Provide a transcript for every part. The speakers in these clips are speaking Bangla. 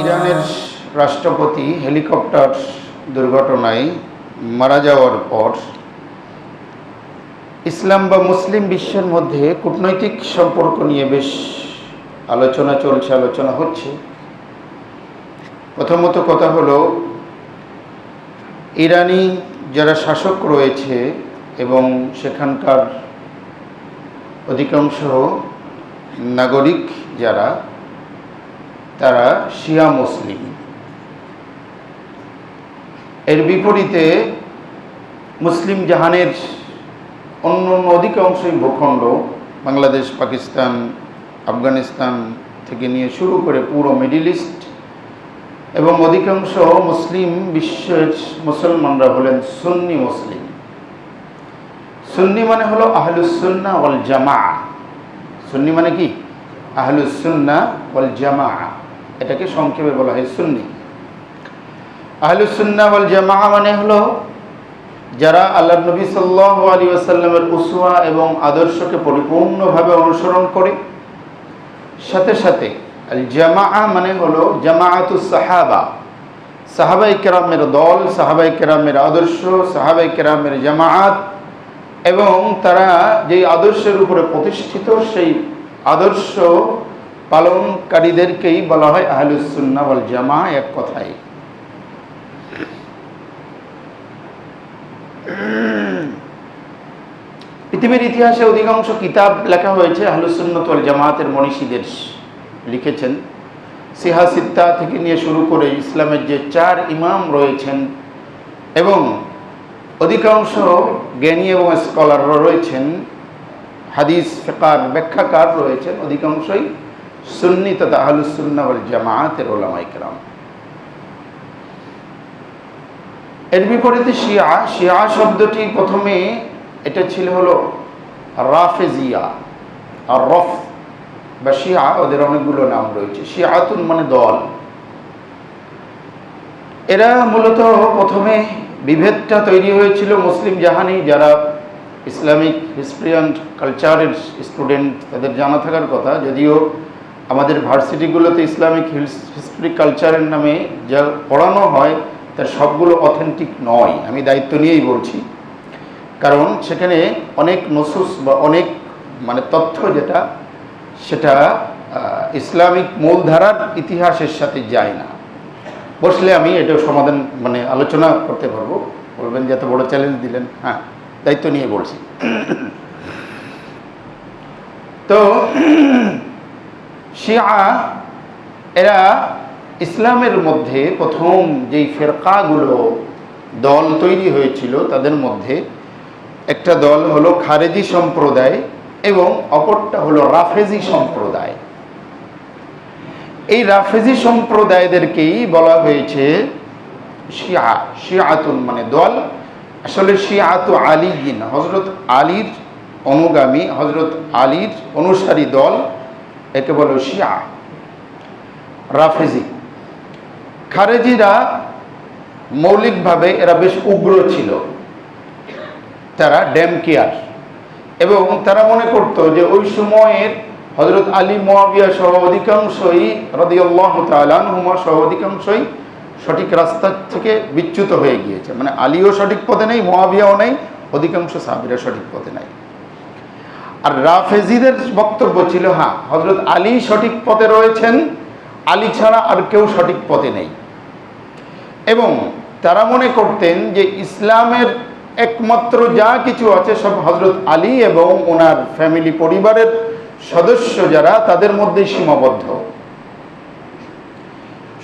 ইরানের রাষ্ট্রপতি হেলিকপ্টার দুর্ঘটনায় মারা যাওয়ার পর ইসলাম বা মুসলিম বিশ্বের মধ্যে কূটনৈতিক সম্পর্ক নিয়ে বেশ আলোচনা চলছে, আলোচনা হচ্ছে। প্রথমত কথা হলো, ইরানি যারা শাসক রয়েছে এবং সেখানকার অধিকাংশ নাগরিক যারা, তারা শিয়া মুসলিম। এর বিপরীতে মুসলিম জাহানের অন্য অন্য অধিকাংশই ভূখণ্ড, বাংলাদেশ, পাকিস্তান, আফগানিস্তান থেকে নিয়ে শুরু করে পুরো মিডিল ইস্ট এবং অধিকাংশ মুসলিম বিশ্বের মুসলমানরা হলেন সুন্নি মুসলিম। সুন্নি মানে হলো আহলুসুন্না ওয়াল জামা সুন্নি মানে কি? আহলুসুন্না ওয়াল জামা এটাকে সংক্ষেপে বলা হয় সুন্নি। আহলুসুন্না ওয়াল জামা মানে হলো যারা আল্লাহ নবী সাল্লাহ আলী আসাল্লামের উসুয়া এবং আদর্শকে পরিপূর্ণভাবে অনুসরণ করে। সাথে সাথে জামা মানে হলো জামাআতুস সাহাবা। সাহাবাই কেরামের দল সাহাবাই কেরামের আদর্শ সাহাবাই কেরামের জামাআত এবং তারা যেই আদর্শের উপরে প্রতিষ্ঠিত, সেই আদর্শ পালনকারীদেরকেই বলা হয় আহলুসুন্না ওয়াল জামা এক কথায়। পৃথিবীর ইতিহাসে অধিকাংশ কিতাব লেখা হয়েছে আহলুসুন্নত ওয়াল জামায়াতের মনীষীদের লিখেছেন। সিহা সিহাসিত্তা থেকে নিয়ে শুরু করে ইসলামের যে চার ইমাম রয়েছেন এবং অধিকাংশ জ্ঞানী এবং স্কলাররা রয়েছেন, হাদিস ফেকার ব্যাখ্যাকার রয়েছেন, অধিকাংশই সুন্নি তথা আহলুসুন্না ওয়াল জামায়াতের ওলামাইকরাম এর বিপরীতে শিয়া শিয়া শব্দটি প্রথমে এটা ছিল হলো রাফেজিয়া, আর রফ বা শিয়া ওদের অনেকগুলো নাম রয়েছে, শিয়াতুন মানে দল। এরা মূলত প্রথমে বিভেদটা তৈরি হয়েছিল মুসলিম জাহানি, যারা ইসলামিক হিস্ট্রি অ্যান্ড কালচারের স্টুডেন্ট, তাদের জানা থাকার কথা। যদিও আমাদের ভার্সিটিগুলোতে ইসলামিক হিস্ট্রি কালচারের নামে যা পড়ানো হয়, তার সবগুলো অথেন্টিক নয়। আমি দায়িত্ব নিয়েই বলছি। কারণ সেখানে অনেক নসুস বা অনেক মানে তথ্য যেটা, সেটা ইসলামিক মূলধারার ইতিহাসের সাথে যায় না। বসলে আমি এটা সমাধান মানে আলোচনা করতে পারব। বলবেন যে এত বড় চ্যালেঞ্জ দিলেন। হ্যাঁ দায়িত্ব নিয়ে বলছি। তো, শিয়া, এরা ইসলামের মধ্যে প্রথম যেই ফেরকাগুলো দল তৈরি হয়েছিল, তাদের মধ্যে একটা দল হলো খারেজি সম্প্রদায় এবং অপরটা হলো রাফেজি সম্প্রদায়। এই রাফেজি সম্প্রদায়দেরকেই বলা হয়েছে শিয়া, শিয়াতুন মানে দল। আসলে শিয়াতু আলীগিন হজরত আলীর অনুগামী হজরত আলীর অনুসারী দল, একে বলো শিয়া, রাফেজি। খারেজিরা মৌলিকভাবে এরা বেশ উগ্র ছিল। তারা ড্যাম কেয়ার। এবং তারা মনে করত যে ওই সময়ের হজরত আলী মোয়াবিয়া সহ অধিকাংশই রদিয়াল্লাহ তালানহুমা সহ অধিকাংশই সঠিক রাস্তা থেকে বিচ্যুত হয়ে গিয়েছে। মানে আলীও সঠিক পথে নেই মোয়াবিয়াও নেই, অধিকাংশ সাহাবিরা সঠিক পথে নেই। আর রাফেজিদের বক্তব্য ছিল হ্যাঁ হজরত আলী সঠিক পথে রয়েছেন, আলী ছাড়া আর কেউ সঠিক পথে নেই। এবং তারা মনে করতেন যে ইসলামের একমাত্র যা কিছু আছে সব হজরত আলী এবং ওনার ফ্যামিলি পরিবারের সদস্য যারা, তাদের মধ্যে সীমাবদ্ধ।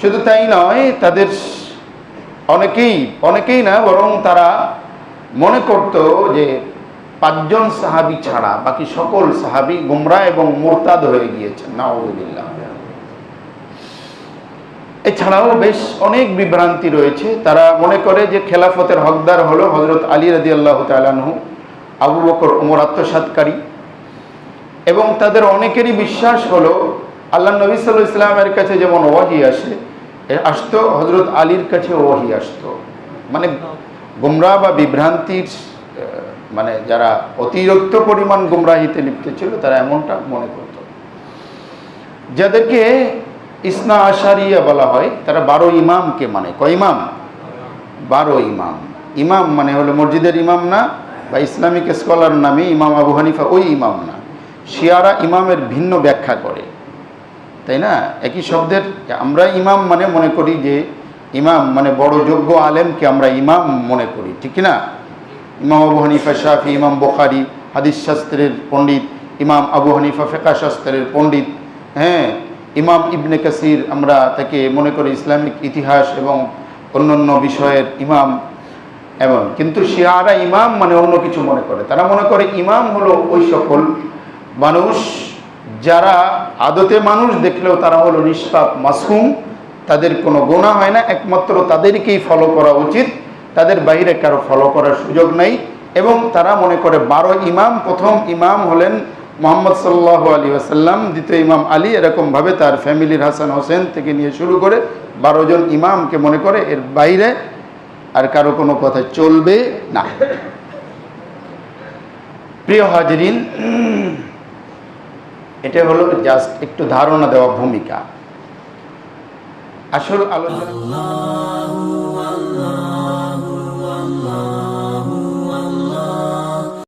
শুধু তাই নয়, তাদের অনেকেই অনেকেই না, বরং তারা মনে করত যে পাঁচজন সাহাবি ছাড়া বাকি সকল সাহাবি গুমরা এবং মোরতাদ হয়ে গিয়েছেন। নাউজুবিল্লাহ। এছাড়াও বেশ অনেক বিভ্রান্তি রয়েছে। তারা মনে করে যে খেলাফতের হকদার হলো হজরত আলী রাজি আল্লাহ তালানহু আবু বকর ওমর আত্মসাতকারী এবং তাদের অনেকেরই বিশ্বাস হলো, আল্লাহ নবী সাল্লাহ ইসলামের কাছে যেমন ওয়াহি আসে আসতো হজরত আলীর কাছে ওয়াহি আসতো। মানে গুমরা বা বিভ্রান্তির মানে যারা অতিরিক্ত পরিমাণ গুমরাহিতে লিপ্ত ছিল, তারা এমনটা মনে করত। যাদেরকে ইসনা আশারিয়া বলা হয়, তারা বারো ইমামকে মানে কয় ইমাম? বারো ইমাম। ইমাম মানে হলো মসজিদের ইমাম না, বা ইসলামিক স্কলার নামে ইমাম আবু হানিফা ওই ইমাম না। শিয়ারা ইমামের ভিন্ন ব্যাখ্যা করে। তাই না? একই শব্দের, আমরা ইমাম মানে মনে করি যে, ইমাম মানে বড় যোগ্য আলেমকে আমরা ইমাম মনে করি, ঠিক না ইমাম আবু হানিফা শাফি, ইমাম বোখারি, হাদিস শাস্ত্রের পণ্ডিত, ইমাম আবু হানিফা ফেকা শাস্ত্রের পণ্ডিত হ্যাঁ? ইমাম ইবনে কাসির আমরা তাকে মনে করি ইসলামিক ইতিহাস এবং অন্যান্য বিষয়ের ইমাম। এবং, কিন্তু শিয়ারা ইমাম মানে অন্য কিছু মনে করে। তারা মনে করে ইমাম হলো ওই সকল মানুষ, যারা আদতে মানুষ দেখলেও তারা হলো নিষ্পাপ মাসুম তাদের কোনো গোনা হয় না, একমাত্র তাদেরকেই ফলো করা উচিত। তাদের বাইরে কারও ফলো করার সুযোগ নেই। এবং তারা মনে করে বারো ইমাম, প্রথম ইমাম হলেন মোহাম্মদ সাল্লাহ আলী আসাল্লাম দ্বিতীয় ইমাম আলী, এরকমভাবে তার ফ্যামিলির হাসান হোসেন থেকে নিয়ে শুরু করে বারো জন ইমামকে মনে করে এর বাইরে আর কারও কোনো কথা চলবে না। প্রিয় হাজরিন এটা হলো জাস্ট একটু ধারণা দেওয়া ভূমিকা। আসল আলোচনা